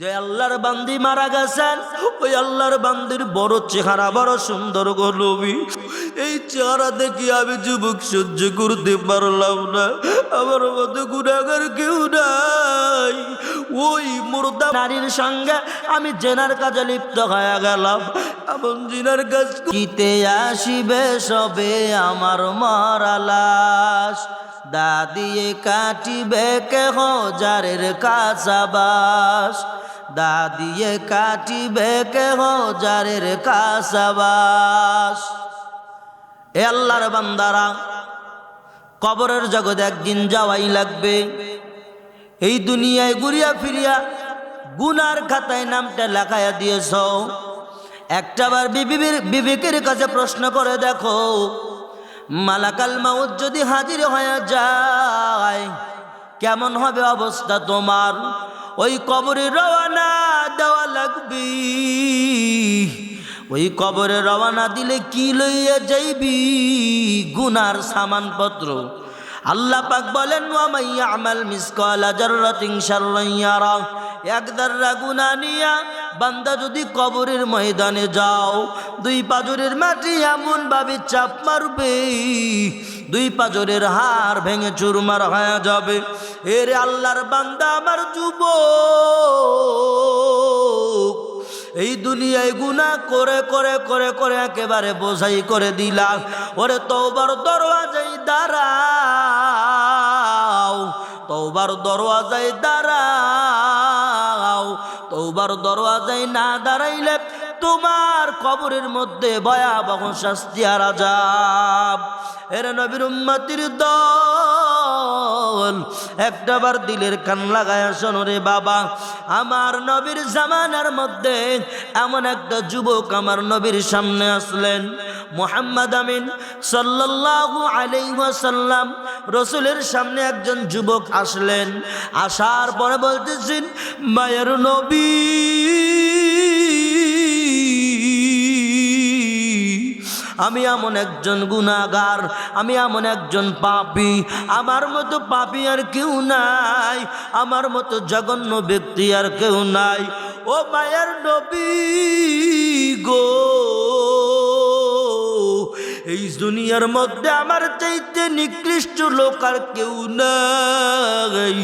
যে আল্লাহর বান্দি মারা গেছেন, ওই আল্লাহর বান্দির বড় চেহারা, বড় সুন্দর গলবি। এই চেহারা দেখি আমি যুবক সহ্য করতে পারলাম না। আমার মতো গুণাগার কেউ নাই। ওই মুর্দা নারীর সঙ্গে আমি জেনার কাজে লিপ্ত হয়ে গেলাম। এমন জিনার কাজ কিতে আসিবে সবে আমার মরালাস? দা দিয়ে কাটিবে কেহ যারের কাছাবাস দা দিয়ে কাটিবে কেহ যারের কাছাবাস এ আল্লাহর বান্দারা, কবরের জগৎ একদিন যাওয়াই লাগবে। এই দুনিয়ায় ঘুরিয়া ফিরিয়া গুনার খাতায় নামটা লেখাইয়া দিয়েছ। একটাবার বিবেকের কাছে প্রশ্ন করে দেখো। মালাকাল মাউত যদি হাজির হয়ে যায়, কেমন হবে অবস্থা তোমার? ওই কবরে রওয়ানা দেওয়া লাগবে। ওই কবরে রওয়ানা দিলে কি লইয়া যাইবি? গুনার সামানপত্র। আল্লাহ পাক বলেন ওয়ামাইয়া আমাল মিসকালা জাররাতিন শাররান ইয়ারা। এক দাররা গুনাহ নিয়া বান্দা যদি কবরের ময়দানে যাও, দুই পাজরের মাটি এমন ভাবে চাপ মারবে, দুই পাজরের হার ভেঙে চুরমার হয়ে যাবে। এরে আল্লাহর বান্দা আমার যুবক। এই দুনিয়ায় গুনাহ করে করে করে করে একেবারে বোঝাই করে দিলাম। ওরে তোবার দরওয়াজাই দাঁড়াও তোবার দরওয়াজাই দাঁড়াও। তোবার দরওয়াজায় না দাঁড়াইলে তোমার কবরের মধ্যে ভয়াবহ শাস্তি আর আজাব এর নবীর উম্মতির দল। একটাবার দিলের কান লাগায় শোনো রে বাবা, আমার নবীর জামানার মধ্যে এমন একটা যুবক আমার নবীর সামনে আসলেন। মোহাম্মদ আমিন সাল্লাল্লাহু আলাইহি ওয়াসাল্লাম রসুলের সামনে একজন যুবক আসলেন। আসার পরে বলতেছেন, মায়ের নবী। আমি এমন একজন গুণাগার আমি এমন একজন পাপি। আমার মতো পাপি আর কেউ নাই, আমার মতো জঘন্য ব্যক্তি আর কেউ নাই। ও মায়ের নবী গো। এই দুনিয়ার মধ্যে আমার চাইতে নিকৃষ্ট লোক আর কেউ নাই।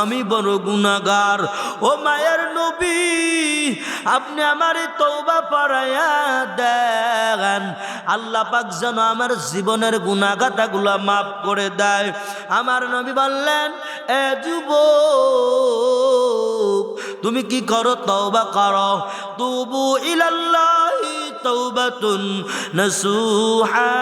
আমি বড় গুণাগার ও মায়ের নবী, আপনি আমার তৌবা পড়াইয়া দেন। আল্লাহ পাক যেন আমার জীবনের গুণাগাতাগুলো মাফ করে দেয়। আমার নবী বললেন, এ যুব তুমি কি করো? তৌবা করো। তুবু ইলাল্লাহি তৌবাতুন নসুহা।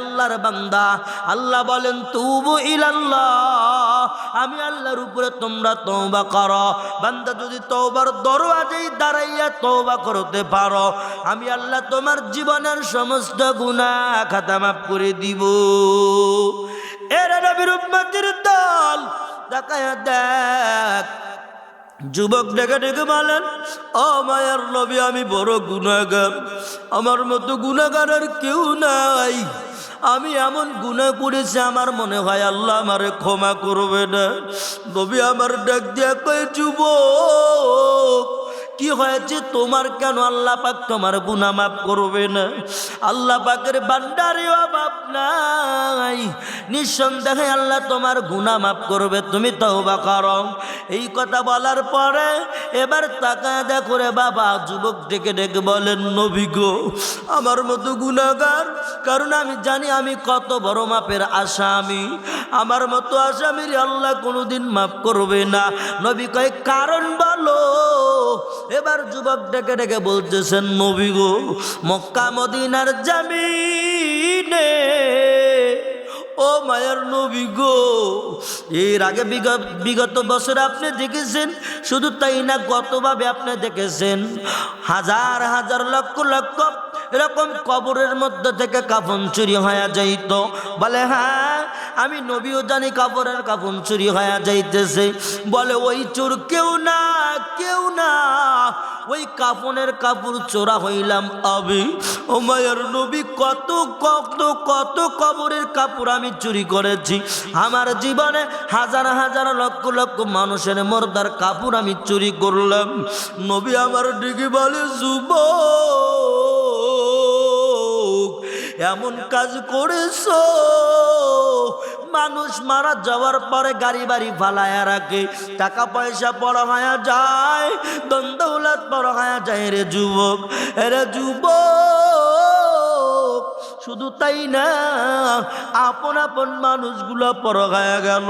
আল্লাহর বান্দা, আল্লাহ বলেন, তুবু ইলাল্লাহ। আমি আল্লাহর উপরে তোমরা তওবা করো। বান্দা, যদি তওবার দরওয়াজায় দাঁড়াইয়া তওবা করতে পারো, আমি আল্লাহ তোমার জীবনের সমস্ত গুনাহ খাতা মাফ করে দিব। এরা নবীর দল, দেখায় দেখ যুবক ডেকে ডেকে বলেন, ও মায়ার নবী, আমি বড় গুণাগার আমার মতো গুণাগার আর কেউ নাই। আমি এমন গুণা করেছি, আমার মনে হয় আল্লাহ আমারে ক্ষমা করবে না। নবী আমার ডাক দিয়া কয়ে, যুবক কি হয়েছে তোমার কেন আল্লাহ পাক তোমার গুনাহ মাফ করবে না? আল্লাহ পাকের বান্ডারে অভাব নাই। নিঃসন্দেহে আল্লাহ তোমার গুনাহ মাফ করবে, তুমি তওবা করো। এই কথা বলার পরে এবার তাকায় দেখো রে বাবা, যুবক ডেকে ডেকে বলেন, নবী গো, আমার মতো গুনাহগার, কারণ আমি জানি আমি কত বড় মাপের আসামি। আমার মতো আসামির আল্লাহ কোনোদিন মাফ করবে না। নবী কয়, কারণ বলো এবার যুবক ডেকে ডেকে বলতেছেন, নবী গো, মক্কা মদিনার জামিনে, ও মায়ের নবী গো, এর আগে বিগত বছর আপনি দেখেছেন? শুধু তাই না, গতভাবে আপনি দেখেছেন। হাজার হাজার লক্ষ লক্ষ এরকম কবরের মধ্যে থেকে কাফন চুরি হয়ে যাইত। বলে হ্যাঁ আমি নবীও জানি কাপড়ের কাপড় চুরি হয়ে যাইতেছে। বলে, ওই চোর কেউ না কেউ না। ওই কাপনের কাপড় চোরা হইলাম আমি। মায়ের নবী, কত কত কত কবরের কাপড় আমি চুরি করেছি। আমার জীবনে হাজার হাজার, লক্ষ লক্ষ মানুষের মর্দার কাপড় আমি চুরি করলাম। নবী আমার দিকে বলে যুব এমন কাজ করেছ? মানুষ মারা যাওয়ার পরে গাড়ি বাড়ি ফালায়া রাখে, টাকা পয়সা বড় হয়ে যায় দ্বন্দ্বলাত বড় হয়ে যায় রে যুবক রে যুবক। শুধু তাই না, আপন আপন মানুষগুলো পর হয়ে গেল।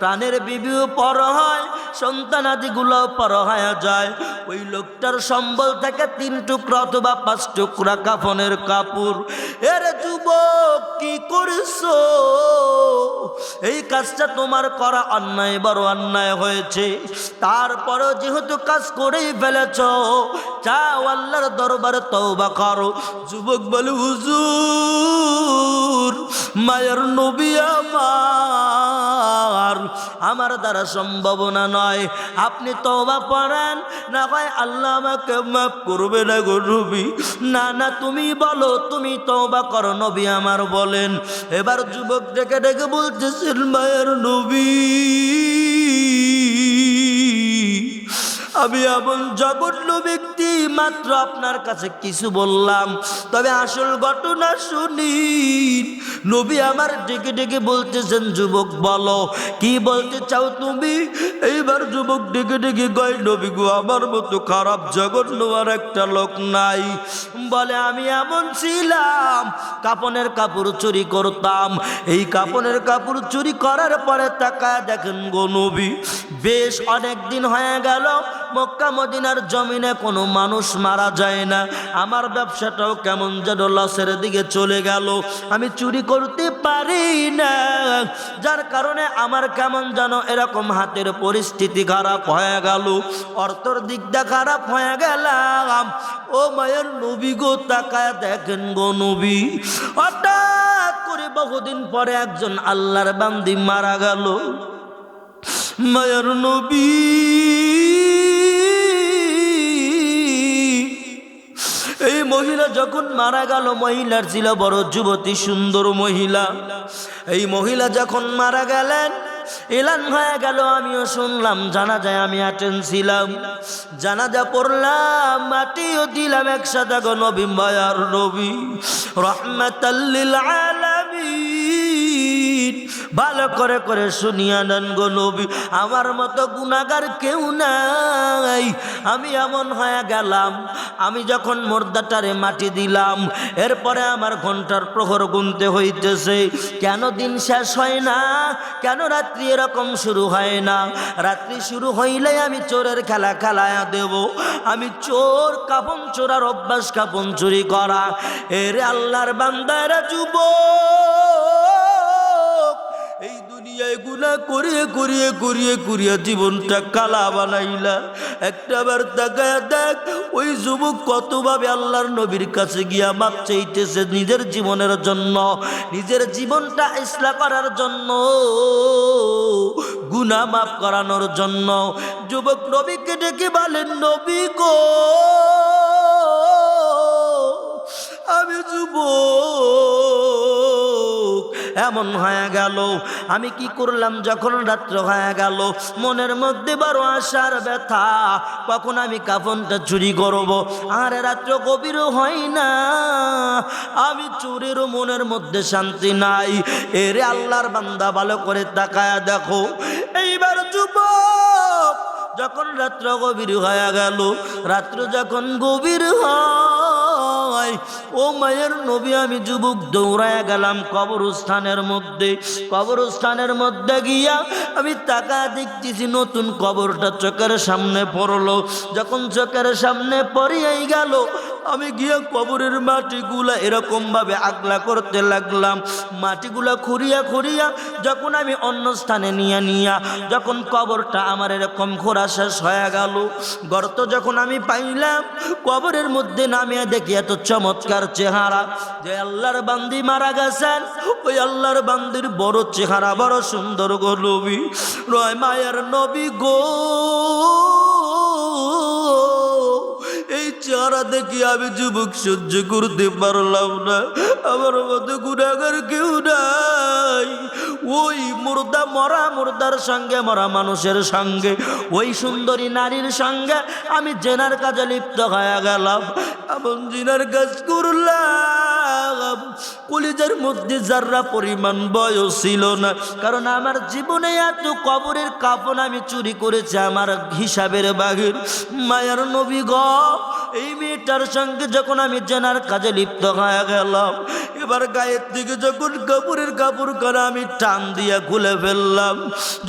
প্রাণের বিবিও পর হয় সন্তানাদিগুলো পর হয়ে যায়। ওই লোকটার সম্বল থেকে তিন টুকরা অথবা পাঁচ টুকরা কাফনের কাপড়। এর যুবক কি করেছ? এই কাজটা তোমার করা অন্যায়, বড় অন্যায় হয়েছে। তারপরও যেহেতু কাজ করেই ফেলেছ, চাও আল্লাহর দরবারে তওবা করো। যুবক বলে হুজুর, মায়ের নবী আমার। আমার দ্বারা সম্ভাবনা নয়। আপনি তওবা পড়েন, না হয় আল্লাহ আমাকে মাফ করবে না গো নবী। না না, তুমি বলো, তুমি তওবা করো, নবী আমার বলেন। এবার যুবক ডেকে ডেকে বলতেছেন, মায়ের নবী। আমি এমন জঘন্য ব্যক্তি, মাত্র আপনার কাছে কিছু বললাম। তবে আসল ঘটনা শুনি। নবী আমার ডেকে ডেকে বলতেছেন, যুবক, বলো, কি বলতে চাও তুমি? এইবার যুবক ডেকে ডেকে গয় নবী গো, আমার মতো খারাপ, জঘন্য আর একটা লোক নাই। বলে, আমি এমন ছিলাম, কাপনের কাপড় চুরি করতাম। এই কাপনের কাপড় চুরি করার পরে তাকায় দেখেন গো নবী, বেশ অনেক দিন হয়ে গেল মক্কা মদিনার জমিনে কোনো মানুষ মারা যায় না। আমার ব্যবসাটাও কেমন যেন লসের দিকে চলে গেল। আমি চুরি করতে পারি না। যার কারণে আমার কেমন যেন এরকম হাতের পরিস্থিতি খারাপ হয়ে গেল। অর্থর দিকটা খারাপ হয়ে গেলাম। ও মায়ের নবী গো, তাকায় দেখেন গো নবী। হঠাৎ করে বহুদিন পরে একজন আল্লাহর বান্দি মারা গেল। মায়ের নবী। এই মহিলা যখন মারা গেল, মহিলার ছিল বড় যুবতী, সুন্দর মহিলা। এই মহিলা যখন মারা গেলেন, এলান হয়ে গেল, আমিও শুনলাম জানা যায় আমি অ্যাটেন্ড ছিলাম। জানাজা পড়লাম, মাটিও দিলাম একসাথে গো নবী, মায়ার নবী। রহমাতাল্লিল আলামিন। ভালো করে করে শুনিয়া নেন গো নবী, আমার মতো গুণাগার কেউ নাই। আমি এমন হয়ে গেলাম, আমি যখন মোর্দাটারে মাটি দিলাম, এরপরে আমার ঘণ্টার প্রহর গুনতে হইতেছে। কেন দিন শেষ হয় না? কেন রাত্রি এরকম শুরু হয় না? রাত্রি শুরু হইলে আমি চোরের খেলা খেলায়া দেব। আমি চোর কাপন চোরার অভ্যাস কাপন চুরি করা। এর আল্লাহর বান্দারা এই করিয়ে জীবনটা কালা বানাইলা। একটা বার তাকায় দেখ, ওই যুবক আল্লাহর নবীর কাছে গিয়া মাপ চাইতেছে নিজের জীবনের জন্য, নিজের জীবনটা ইসলা করার জন্য, গুণা মাফ করানোর জন্য। যুবক নবীকে ডেকে বলেন, নবী গো, আমি যুবক এমন হয়ে গেল। আমি কি করলাম যখন রাত্র হয়ে গেল? মনের মধ্যে বারো আশার ব্যথা। কখন আমি কাফনটা চুরি করব? আর রাত্র গভীরও হয় না। আমি চুরিরও মনের মধ্যে শান্তি নাই। এরে আল্লাহর বান্দা ভালো করে তাকায়া দেখো। এইবার যুবক, যখন রাত্র গভীর হয়ে গেল, রাত্র যখন গভীর হয় ও মায়ের নবী, আমি যুবক দৌড়ায় গেলাম কবরস্থানের মধ্যে। কবরস্থানের মধ্যে গিয়া আমি টাকা দেখতেছি, নতুন কবরটা চোখের সামনে পড়ল। যখন চোখের সামনে পড়িয়াই গেল আমি গিয়া কবরের মাটিগুলা এরকম ভাবে আগলা করতে লাগলাম। মাটিগুলা খুঁড়িয়া খুঁড়িয়া যখন আমি অন্য স্থানে নিয়ে নিয়া যখন কবরটা আমার এরকম খোরা শেষ হয়ে গেল, গর্ত যখন আমি পাইলাম, কবরের মধ্যে নামিয়া দেখি এত চমৎকার চেহারা। যে আল্লাহর বান্দি মারা গেছেন, ওই আল্লাহর বান্দির বড় চেহারা, বড় সুন্দর গো নবী রয় মায়ের নবী গো। চেহারা দেখি আমি যুবক সহ্য করতে পারলাম না। আমার মতো গুণাগার কেউ নাই। ওই মুর্দা মরা মুর্দার সঙ্গে, মরা মানুষের সঙ্গে, ওই সুন্দরী নারীর সঙ্গে আমি জেনার কাজে লিপ্ত হয়ে গেলাম। এবং জিনার কাজ করলাম। কলিজার মধ্যে যাররা পরিমাণ বয়স ছিল না, কারণ আমার জীবনে এত কবরের কাপড় আমি চুরি করেছি আমার হিসাবের বাঘের মায়ার নবী গ, এই মেয়েটার সঙ্গে যখন আমি জেনার কাজে লিপ্ত হয়ে গেলাম এবার গায়ের দিকে যখন কাপড়ের কাপড় করা আমি টান দিয়া খুলে ফেললাম,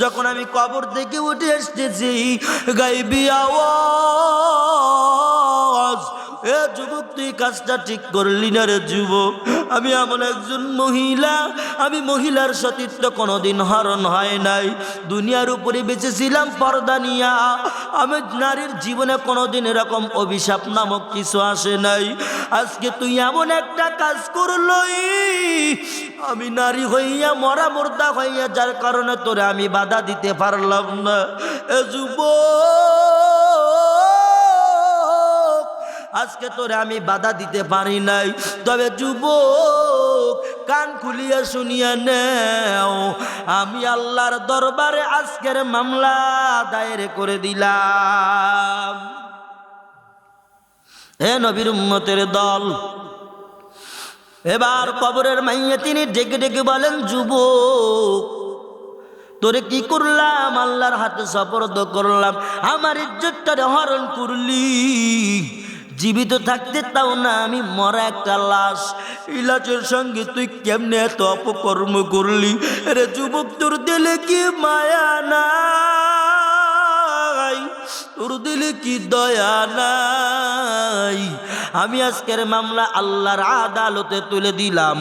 যখন আমি কবর থেকে উঠে এসতেছি গাইবি আওয়াজ। এ যুবক, তুই কাজটা ঠিক করলি না রে যুবক। আমি এমন একজন মহিলা, আমি মহিলার সতীত্ব কোনোদিন হরণ হয় নাই। দুনিয়ার উপরে বেঁচেছিলাম পর্দা নিয়া। আমি নারীর জীবনে কোনোদিন এরকম অভিশাপ নামক কিছু আসে নাই। আজকে তুই এমন একটা কাজ করলই। আমি নারী হইয়া, মরা মুর্দা হইয়া, যার কারণে তোরে আমি বাধা দিতে পারলাম না। এ যুবক আজকে তোরে আমি বাধা দিতে পারি নাই। তবে যুবক, কান খুলিয়া শুনিয়া নেও, আমি আল্লাহর দরবারে আজকের মামলা দায়ের করে দিলাম। হে নবীর উম্মতের দল, এবার কবরের মাইয়ে তিনি ডেকে ডেকে বলেন, যুবক, তোরে কি করলাম? আল্লাহর হাতে সপর্দ করলাম। আমার ইজ্জতটারে হরণ করলি। জীবিত থাকতে তাও না, আমি মরা একটা লাশ। লাশের সঙ্গে তুই কেমনে এত অপকর্ম করলি? রে যুবক তোর দিলে কি মায়া নাই তোর দিলে কি দয়া নাই? আমি আজকের মামলা আল্লাহর আদালতে তুলে দিলাম।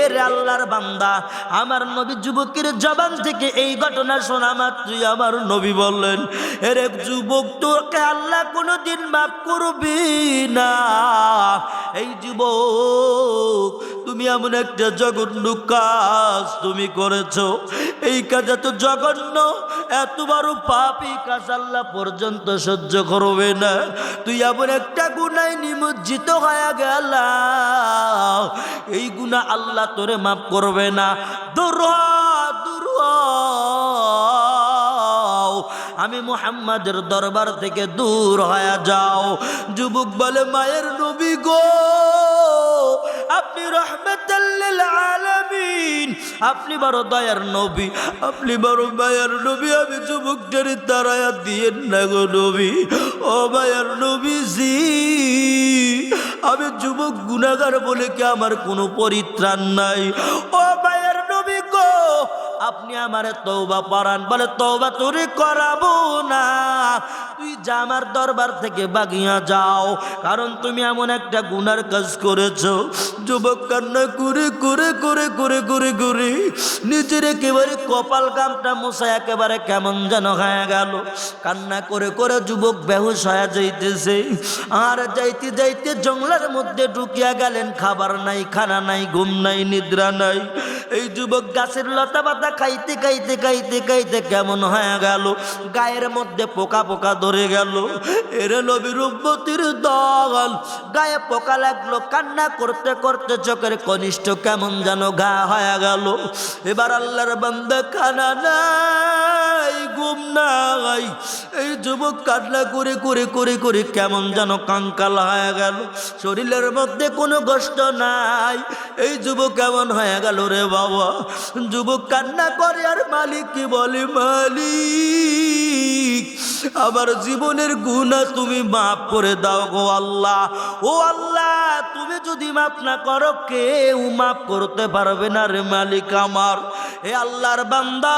এর আল্লাহর বান্দা, আমার নবী যুবকের জবান থেকে এই ঘটনা শোনা মাত্রই আমার নবী বললেন, এর এক যুবক, তোকে আল্লাহ কোনোদিন মাফ করবি না। এই যুবক তুমি এমন একটা জঘন্য কাজ তুমি করেছ। এই কাজ এত জঘন্য এত বড় পাপি কাজ আল্লাহ পর্যন্ত সহ্য করবে না। তুই এমন একটা গুনায় নিমজ্জিত হয়ে গেল এই গুণা আল্লাহ তোরে মাফ করবে না। দূর দূর আমি মুহাম্মাদের দরবার থেকে দূর হয়ে যাও। যুবক বলে, মায়ের নবী গো। আপনি রহমতাল্লিল আলামিন। আপনি বড় দয়ার নবী, আপনি বড় মায়ার নবী, আমি যুবকটারি তারায়া দিয়েন না গো নবী। ও মায়ার নবীজি, আমি যুবক গুণাগার বলে কি আমার কোনো পরিত্রাণ নাই? ও নবী আপনি আমারে তৌবা পড়ান, বলে তৌবা তোরে করাবো না। তুই যা আমার দরবার থেকে বাগিয়া যাও। কারণ তুমি এমন একটা গুনার কাজ করেছ। যুবক কান্না করে করে করে করে করে করে নিজের একেবারে কপাল গামটা মশা একেবারে কেমন যেন হয়ে গেল। কান্না করে করে যুবক বেহুশ হয়ে যাইতেছে। আর যাইতে যাইতে জঙ্গলের মধ্যে ঢুকিয়া গেলেন। খাবার নাই, খানা নাই, ঘুম নাই, নিদ্রা নাই। এই যুবক গাছের লতা পাতা খাইতে খাইতে খাইতে খাইতে কেমন হয়ে গেল? গায়ের মধ্যে পোকা পোকা ধরে গেল। এরে নবীর উম্মতির দল। গায়ে পোকা লাগল, কান্না করতে করতে চোখের কনিষ্ঠ কেমন যেন ঘা হয়ে গেল। এবার আল্লাহর বান্দা খানা নাই, ঘুম নাই। এই যুবক কান্না করে করে করে করে কেমন যেন কাঙ্কাল হয়ে গেল। শরীরের মধ্যে কোনো কষ্ট নাই। এই যুবক কেমন হয়ে গেল রে বাবা? যুবক কান্না করে আর মালিক কি বলে মালিক? আমার জীবনের গুণা তুমি মাফ করে দাও গো আল্লাহ। ও আল্লাহ, তুমি যদি মাফ না করো, কেউ মাফ করতে পারবে না রে মালিক আমার। এ আল্লাহর বান্দা,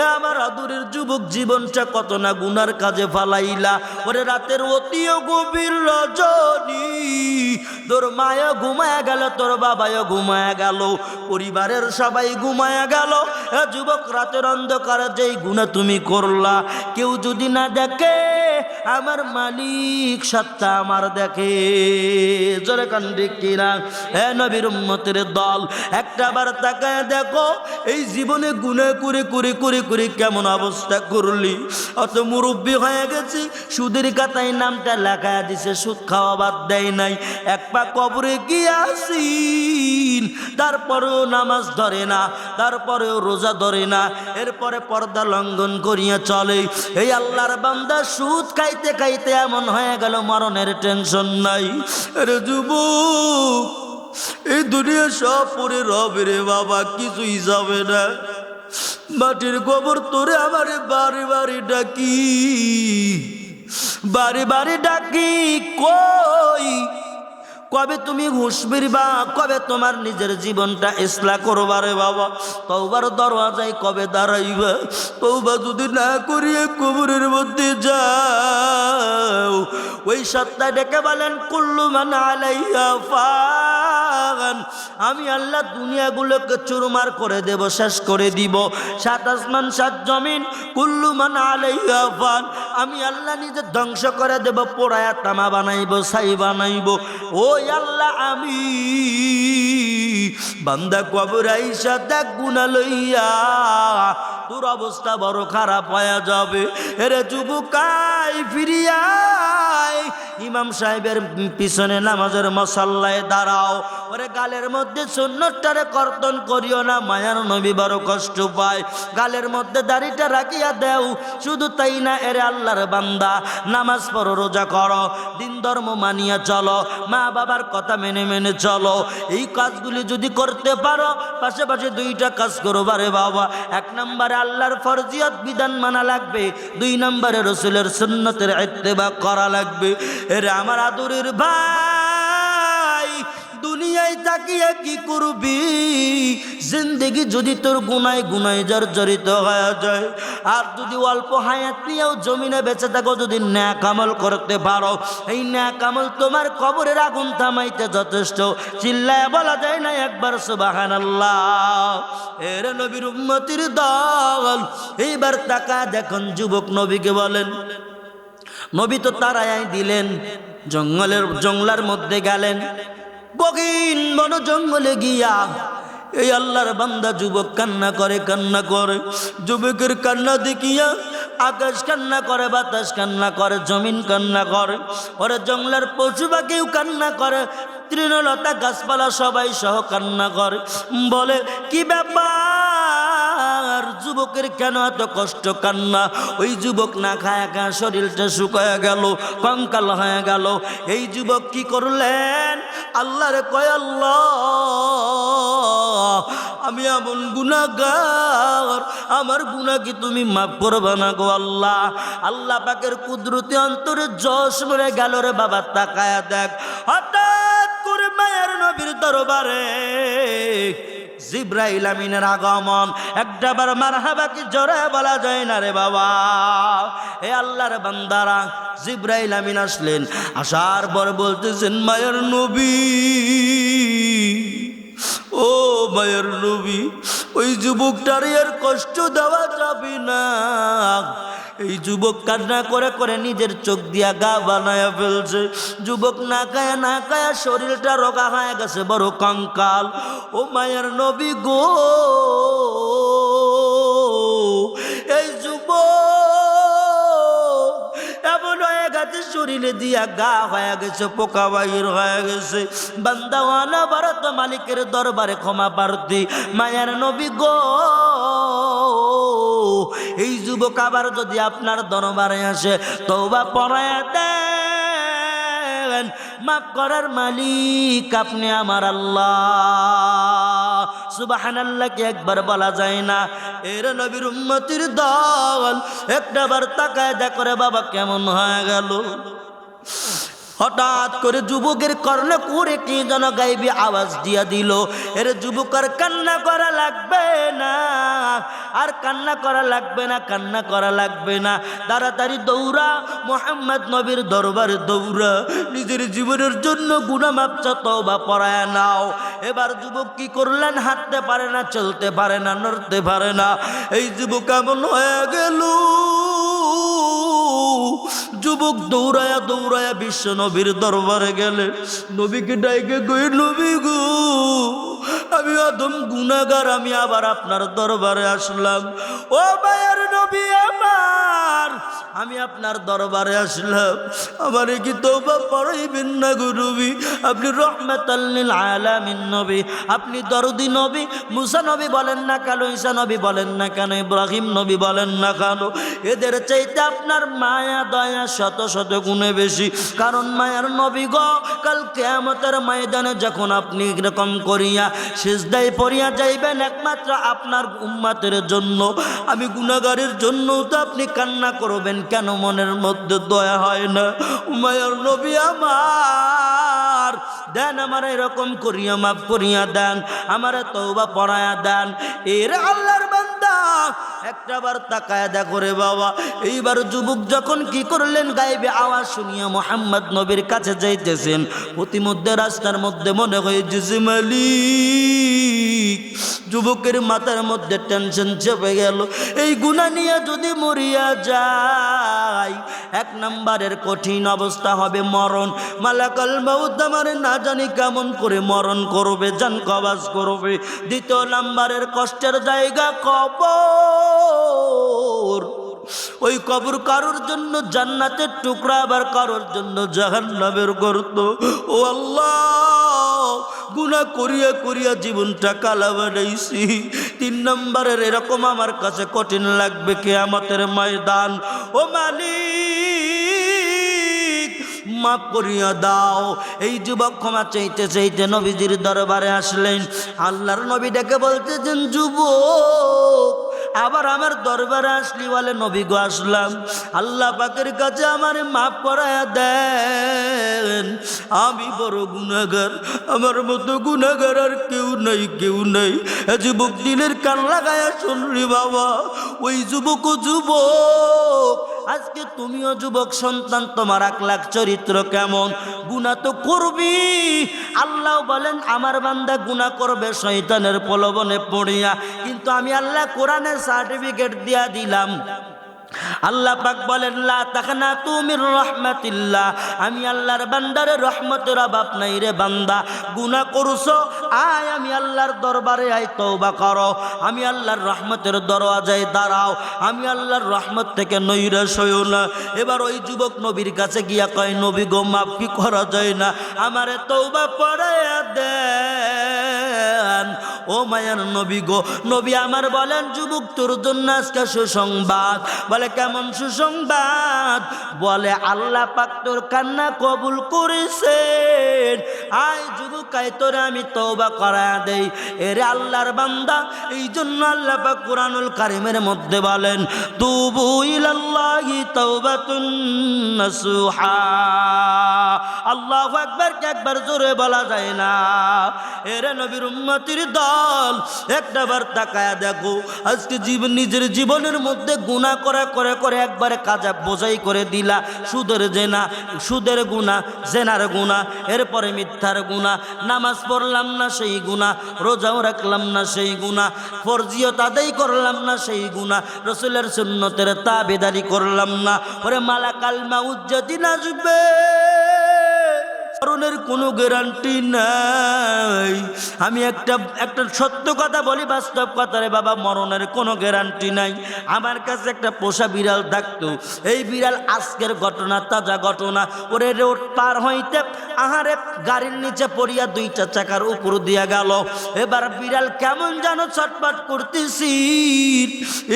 এ আমার আদুরের যুবক জীবনটা কত না গুনার কাজে ফালাইলা। ওরে রাতের অতিও গভীর রজনী, তোর মায়া ঘুমায়া গেল, তোর বাবাও ঘুমায়া গেল, পরিবারের সবাই ঘুমায়া গেল। এ যুবক, রাতের অন্ধকারে যেই গুণা তুমি করলা, কেউ যদি না দেখে আমার মালিক সত্তা আমার দেখে। জোরে কান্দি কিনা? হে নবীর উম্মতের দল, একটা বার তাকায় দেখো, এই জীবনে গুনে করে করে করে করে কেমন অবস্থা করলি। অত মুরব্বী হয়ে গেছি, সুদের কাতায় নামটা লেখা দিছে, সুদ খাওয়া বাদ দেয় নাই। এক পা কবরে গিয়াসিন তারপরেও নামাজ ধরে না, তারপরেও রোজা ধরে না, এরপরে পর্দা লঙ্ঘন করিয়া চলে। এই আল্লাহর বান্দা সুদ খাইতে খাইতে এমন হয়ে গেল, মরণের টেনশন নাই। রে যুবক, এই দুনিয়া সব পরে রবে রে বাবা, কিছুই যাবে না। মাটির গোবর তোরে আমারে বাড়ি বাড়ি ডাকি। বাড়ি বাড়ি ডাকি কই? কবে তুমি হুঁশ ফিরবা? কবে তোমার নিজের জীবনটা ইসলা করবারে বাবা? তৌবার দরওয়াজায় কবে দাঁড়াইবা? তৌবা যদি না করিয়ে কবরের মধ্যে যাও, ওই সত্তা ডেকে বলেন, কুল্লু মান আলাইয়া ফান আমি আল্লাহ দুনিয়াগুলোকে চুরমার করে দেব, শেষ করে দিব। সাত আসমান, সাত জমিন, কুল্লু মান আলাইয়া ফান আমি আল্লাহ নিজে ধ্বংস করে দেব, পোড়ায়া তামা বানাইব, ছাই বানাইব। ওই আল্লাহ আমি। বান্দা কবর আইসা দেখ গুণা লইয়া, তোর অবস্থা বড় খারাপ হয়ে যাবে। এরে যুবকাই ফিরিয়াই। ইমাম সাহেবের পিছনে নামাজের মশাল্লায় দাঁড়াও। ওরে গালের মধ্যে সুন্নতটারে কর্তন করিও না, মায়ার নবী বড় কষ্ট পায়। গালের মধ্যে দাড়িটা রাখিয়া দেও, শুধু তাই না এরে আল্লাহর বান্দা, নামাজ পড়ো, রোজা করো, দিন ধর্ম মানিয়া চলো, মা বাবার কথা মেনে মেনে চলো। এই কাজগুলি যদি করতে পারো পাশাপাশি দুইটা কাজ করো, বারে বাবা। এক নম্বরে আল্লাহর ফরজিয়ত বিধান মানা লাগবে, দুই নম্বরে রসুলের সুন্নতের ইত্তেবা করা লাগবে। এরে আমার আদুরের ভাই, দুনিয়ায় তাকিয়ে কি করবি? জিন্দগি যদি তোর গুনায় গুনায় জর্জরিত হয়ে যায়, আর যদি অল্প হায়াত নিয়েও জমিনে বেঁচে থাকো, যদি ন্যাক আমল করতে পারো, এই ন্যাক আমল তোমার কবরের আগুন থামাইতে যথেষ্ট। চিল্লায় বলা যায় না একবার সুবাহান এর নবীর উম্মতির দল, এইবার তাকা দেখুন যুবক নবীকে বলেন নবী তো তারাই দিলেন, জঙ্গলের, জঙ্গলার মধ্যে গেলেন। বগিন বন জঙ্গলে গিয়া এই আল্লাহর বান্দা যুবক কান্না করে কান্না করে। যুবকের কান্না দেখিয়া আকাশ কান্না করে, বাতাস কান্না করে, জমিন কান্না করে। ওরে জঙ্গলার পশু পাখিও কান্না করে, তৃণলতা গাছপালা সবাই সহ কান্না করে। বলে, কি ব্যাপার? যুবকের কেন এত কষ্ট? কান্না। ওই যুবক না খায় খা শরীরটা শুকায় গেল, কঙ্কাল হয়ে গেল। এই যুবক কি করলেন? আল্লাহরে আল্লাহ, আমি এমন গুণাগার আমার গুণা কি তুমি মাফ করবে না গো আল্লাহ? আল্লাহ পাকের কুদরতি অন্তরে যশ মরে গেল রে বাবা, তাকায়া দেখ। হঠাৎ করে মায়ের নবীর দরবারে জিব্রাইল আমিনের আগমন। একটা বার মারহাবা কি জোরে বলা যায় না রে বাবা। হে আল্লাহর বান্দারা জিব্রাইল আমিন আসলেন। আসার পর বলতেছেন, মায়ের নবী, ও মায়ের নবী, ওই যুবকটার আর কষ্ট দেওয়া যাবে না। এই যুবক কান্না করে করে নিজের চোখ দিয়া গা বানায়া ফেলছে। যুবক না কায়া না কায়া শরীরটা রোগা হয়ে গেছে, বড় কঙ্কাল। ও মায়ের নবী গো, এই যুবক, এমন হয়ে গেছে, শরীরে দিয়া গা হয়ে গেছে, পোকা বাহির হয়ে গেছে। বান্দাওয়ানা ভারত মালিকের দরবারে ক্ষমা প্রার্থী। মায়ের নবী গো, এই যুবক আবার যদি আপনার দরবারে আসে তৌবা পড়ায় দেন। মাফ করার মালিক আপনি আমার আল্লাহ। সুবাহান আল্লাহকে একবার বলা যায় না। এর নবীর উন্মতির দল একটা বার তাকায় দেখো করে বাবা কেমন হয়ে গেল। হঠাৎ করে যুবকের কর্ণে করে কি যেন গাইবি আওয়াজ দিয়া দিল। এর যুবকের কান্না করা লাগবে না। আর কান্না করা লাগবে না, কান্না করা লাগবে না। তাড়াতাড়ি দৌড়া, মোহাম্মদ নবীর দরবারে দৌড়া। নিজের জীবনের জন্য গুণা মাপচা তবা পড়ায় নাও। এবার যুবক কি করলেন? হাঁটতে পারে না, চলতে পারে না, নড়তে পারে না। এই যুবক এমন হয়ে গেল যুবক দৌড়ায়া দৌড়ায়া বিশ্ব নবীর দরবারে গেলে। নবীকে ডাইকে গই নবী গো আমি আদম গুনাগার আমি আবার আপনার দরবারে আসলাম। ও মায়ের নবী আমার, আমি আপনার দরবারে আসলাম। আমার কি তৌবা না গো নবী? আপনি রহমাতাল্লিল আলামিন নবী। আপনি দরদি নবী, মুসা নবী বলেন না কেন, ঈসা নবী বলেন না কেন, ইব্রাহিম নবী বলেন না কেন? এদের চাইতে আপনার মায়া, দয়া শত শত গুণে বেশি। কারণ মায়ার নবী গ, কাল কেয়ামতের ময়দানে যখন আপনি এরকম করিয়া শেষদায় পড়িয়া যাইবেন একমাত্র আপনার উম্মাতের জন্য। আমি গুণাগারের জন্য তো আপনি কান্না করবেন, কেন মনের মধ্যে দয়া হয় না? উমায়র নবী আমার। দেন আমার এরকম করিয়া, মাফ করিয়া দেন, আমার তৌবা পড়ায়া দেন। এর আল্লাহর বান্দা, একটা বার তাকায় দেখো রে বাবা, এইবার যুবক যখন কি করলেন, গাইবে আওয়াজ শুনিয়া মোহাম্মদ নবীর কাছে যাইতেছেন। প্রতিমধ্যে রাস্তার মধ্যে মনে হয়েছে মালিক। যুবকের মাথার মধ্যে টেনশন চেপে গেল। এই গুণা নিয়ে যদি মরিয়া যায় এক নম্বরের কঠিন অবস্থা হবে মরণ। মালাকাল মাউত আমার না জানি কেমন করে মরণ করবে জান কবাজ করবে। দ্বিতীয় নাম্বারের কষ্টের জায়গা কবর। ওই কবর কারোর জন্য, জান্নাতের টুকরা আবার কারোর জন্য, জাহান্নামের গর্ত। ও আল্লাহ গুণা করিয়া করিয়া জীবনটা কালা বানাইছি। তিন নম্বরের এরকম আমার কাছে কঠিন লাগবে কে আমাদের ময়দান। ও মালিক, মাফ করিয়া দাও। এই যুবক ক্ষমা চাইতে চাইতে নবীজির দরবারে আসলেন। আল্লাহর নবী ডেকে বলতেছেন, যুবক আবার আমার দরবারে আসলি বলে নবী গো আসলাম। আল্লাহ পাকের কাছে আমার মাফ করায়া দেন আমি বড় গুণাগার আমার মতো গুণাগার আর কেউ নাই কেউ নাই। যুবক দিলের কান লাগায়া শুনলি বাবা, ওই যুবক যুবক, আজকে তুমিও যুবক সন্তান, তোমার এক লাখ চরিত্র কেমন? গুণা তো করবি। আল্লাহ বলেন, আমার বান্দা গুণা করবে শয়তানের প্রলোভনে পড়িয়া। কিন্তু আমি আল্লাহ কোরআনের সার্টিফিকেট দিয়া দিলাম। আল্লাহ পাক বলেন, লা তাখনা তুমির রহমাতিল্লাহ। আমি আল্লাহর বান্দারে রহমতের অভাব নাই রে বান্দা। গুনাহ করছ? আয়, আমি আল্লাহর দরবারে আয়, তওবা করো। আমি আল্লাহর রহমতের দরওয়াজায় দাঁড়াও। আমি আল্লাহর রহমত থেকে নৈরাশ হইও না। এবার ওই যুবক নবীর কাছে গিয়া কয়, নবী গো, মাফ কি করা যায় না? আমারে তওবা দেন ও মায়ার নবী গো। নবী আমার বলেন, যুবক, তোর জন্য আজকে সুসংবাদ। বলে, কেমন সুসংবাদ? বলে, আল্লাহ পাক তোর কান্না কবুল করেছেন। আয় যুবক আয় তোরে আমি তওবা করা দেই। এরে আল্লাহর বান্দা এই জন্য আল্লাহ পাক কোরআনুল কারিমের মধ্যে বলেন, তুবু ইলাল্লাহি তাওবাতুন নাসুহা। আল্লাহু আকবার কে একবার জোরে বলা যায় না। এরে নবীর উম্মতির দল, একটা বার তাকায়া দেখো, আজকে জীবন নিজের জীবনের মধ্যে গুনাহ করে করে করে একবারে কাজা বোঝাই করে দিলা। সুদের জেনা, সুদের গুণা জেনার গুণা এরপরে মিথ্যার গুণা, নামাজ পড়লাম না সেই গুণা, রোজাও রাখলাম না সেই গুণা, ফর্জিও তাদেরই করলাম না সেই গুণা, রসুলের সুন্নতের তাবেদারি করলাম না। ওরে মালা কালমা উজ্জাদিন আসবে মরণের কোনো গ্যারান্টি নাই। আমি একটা একটা সত্য কথা বলি, বাস্তব কথা রে বাবা, মরণের কোনো গ্যারান্টি নাই। আমার কাছে একটা পোষা বিড়াল থাকতো। এই বিড়াল আজকের ঘটনা, তাজা ঘটনা। ওরে রোড পার হইতে আহারে গাড়ির নিচে পড়িয়া দুইটা চাকার উপর দিয়া গেল। এবার বিড়াল কেমন যেন ছটপট করতেছি।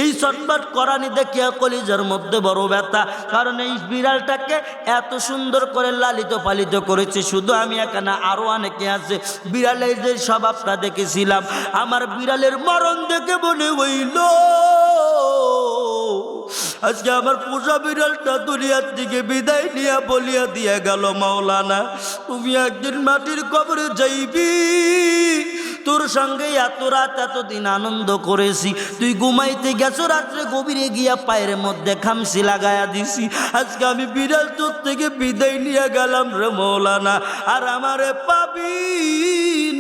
এই ছটপট করানি দেখিয়া কলিজার মধ্যে বড় ব্যথা। কারণ এই বিড়ালটাকে এত সুন্দর করে লালিত পালিত করেছে শুধু আমি এখানে আরও অনেকে আছে। বিড়ালের স্বভাবটা দেখেছিলাম, আমার বিড়ালের মরণ দেখে বলে হইল, আজকে আমার পোষা বিড়ালটা দুনিয়ার দিকে বিদায় নিয়ে বলিয়া দিয়ে গেল, মাওলানা, তুমি একদিন মাটির কবরে যাইবি। তোর সঙ্গে এত রাত, এতদিন আনন্দ করেছি। তুই ঘুমাইতে গেছো, রাত্রে গভীরে গিয়া পায়ের মধ্যে খামসি লাগায়া দিছি। আজকে আমি বিড়াল তোর থেকে বিদায় নিয়ে গেলাম রে মৌলানা। আর আমারে পাবি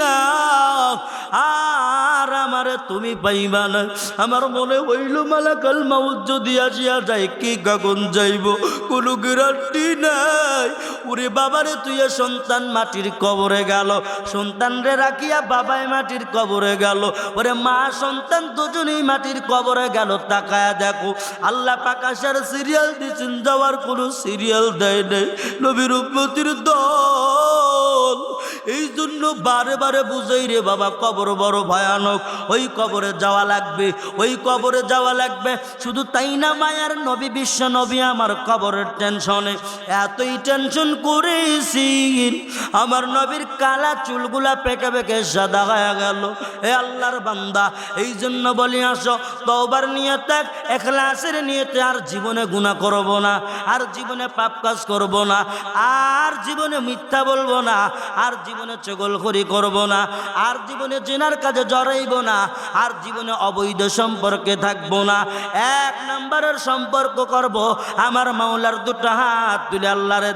না। আর আমারে তুমি পাইবা না। আমার মনে হইল, মালাকাল মাউত যদি আসিয়া যায়, কি গগন যাইব? কোনো গ্যারান্টি নাই। ওরে বাবারে, তুই সন্তান মাটির কবরে গেল। সন্তান রে রাখিয়া বাবাই মাটির কবরে গেল। ওরে মা, সন্তান দুজনেই মাটির কবরে গেল। তাকায়া দেখো, আল্লাহ পাকাশের সিরিয়াল দিচ্ছেন যাওয়ার কোনো সিরিয়াল দেয় নেই। নবীর উম্মতির দল। এই জন্য বারে বারে বুঝাই রে বাবা, কবর বড় ভয়ানক। ওই কবরে যাওয়া লাগবে, ওই কবরে যাওয়া লাগবে। শুধু তাই না, মায়ার নবী, বিশ্ব নবী, আমার কবরের টেনশনে এতই টেনশন করেছি, আমার নবীর কালা চুলগুলা পেকে পেকে সাদা হয়ে গেল। এ আল্লাহর বান্দা এই জন্য বলি, আসো, তওবার নিয়ে থাক এখলাসের নিয়েতে আর জীবনে গুণা করব না, আর জীবনে পাপ কাজ করব না, আর জীবনে মিথ্যা বলব না, আর জীবনে চগলখড়ি করব না, আর জীবনে জেনার কাজে জড়াইব না, আর জীবনে অবৈধ সম্পর্কে থাকব না। এক নম্বরের সম্পর্ক করব, আমার মাওলার দুটো হাত তুলে আল্লাহরে